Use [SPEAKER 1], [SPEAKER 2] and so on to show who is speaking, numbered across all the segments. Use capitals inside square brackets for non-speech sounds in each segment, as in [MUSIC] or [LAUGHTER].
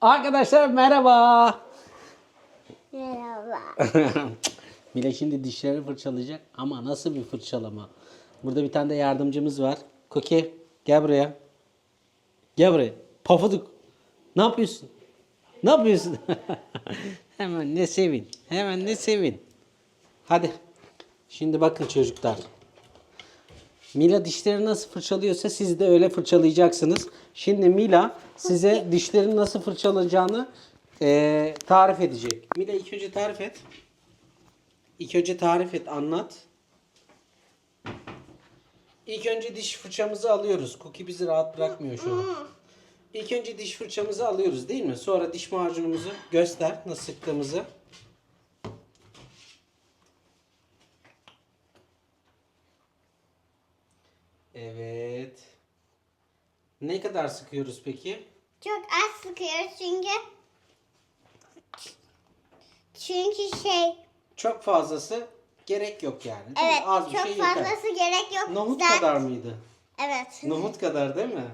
[SPEAKER 1] Arkadaşlar merhaba.
[SPEAKER 2] Merhaba. [LAUGHS]
[SPEAKER 1] Mila şimdi dişlerini fırçalayacak ama nasıl bir fırçalama? Burada bir tane de yardımcımız var. Koki gel buraya. Gel buraya. Pafuduk. Ne yapıyorsun? Ne yapıyorsun? [LAUGHS] Hemen ne sevin. Hemen ne sevin. Hadi. Şimdi bakın çocuklar. Mila dişlerini nasıl fırçalıyorsa siz de öyle fırçalayacaksınız. Şimdi Mila size dişlerini nasıl fırçalayacağını eee, tarif edecek. Mila ilk önce tarif et. İlk önce tarif et, anlat. İlk önce diş fırçamızı alıyoruz. Cookie bizi rahat bırakmıyor şu an. İlk önce diş fırçamızı alıyoruz değil mi? Sonra diş macunumuzu göster nasıl sıktığımızı. Evet. Ne kadar sıkıyoruz peki?
[SPEAKER 2] Çok az sıkıyoruz çünkü çünkü şey
[SPEAKER 1] Çok fazlası gerek yok yani. değil mi?
[SPEAKER 2] evet
[SPEAKER 1] Az bir
[SPEAKER 2] çok
[SPEAKER 1] şey yeter.
[SPEAKER 2] fazlası gerek yok.
[SPEAKER 1] Nohut
[SPEAKER 2] Zaten-
[SPEAKER 1] kadar mıydı?
[SPEAKER 2] Evet.
[SPEAKER 1] Nohut kadar değil mi?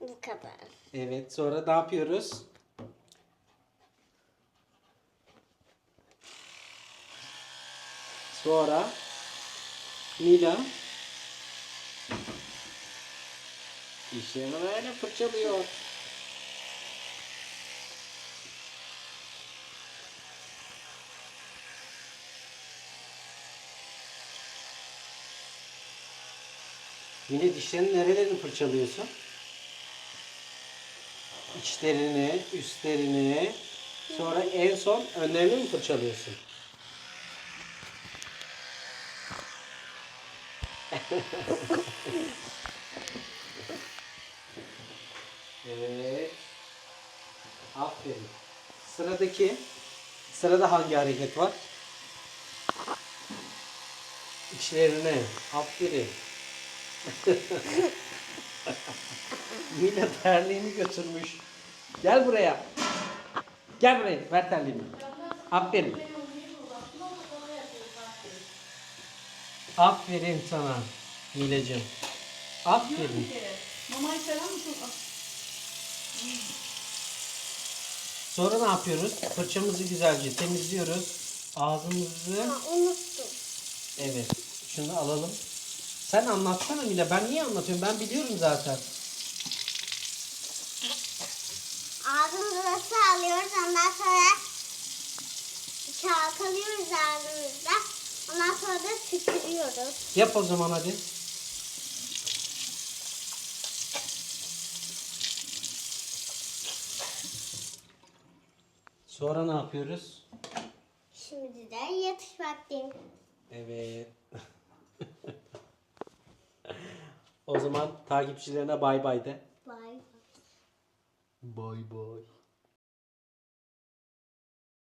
[SPEAKER 2] Bu kadar.
[SPEAKER 1] Evet. Sonra ne yapıyoruz? Sonra Mila dişlerini böyle fırçalıyor. Mine dişlerinin nerelerini fırçalıyorsun? İçlerini, üstlerini, sonra en son önlerini mi fırçalıyorsun? [LAUGHS] evet. Aferin. Sıradaki, sırada hangi hareket var? İçlerine. Aferin. [LAUGHS] Mila terliğini götürmüş. Gel buraya. Gel buraya. Ver terliğimi. Aferin. Aferin sana Milacığım. Aferin.
[SPEAKER 3] Mamayı sever misin?
[SPEAKER 1] Sonra ne yapıyoruz? Fırçamızı güzelce temizliyoruz. Ağzımızı
[SPEAKER 2] Ha, unuttum.
[SPEAKER 1] Evet. Şunu alalım. Sen anlatsana Mila. Ben niye anlatıyorum? Ben biliyorum zaten.
[SPEAKER 2] Ağzımızı nasıl alıyoruz ondan sonra çalkalıyoruz ağzımızda. Ondan sonra da tükürüyoruz.
[SPEAKER 1] Yap o zaman hadi. Sonra ne yapıyoruz?
[SPEAKER 2] Şimdi de yatış vaktim.
[SPEAKER 1] Evet. [LAUGHS] o zaman takipçilerine bay bay de.
[SPEAKER 2] Bye.
[SPEAKER 1] Bay bay.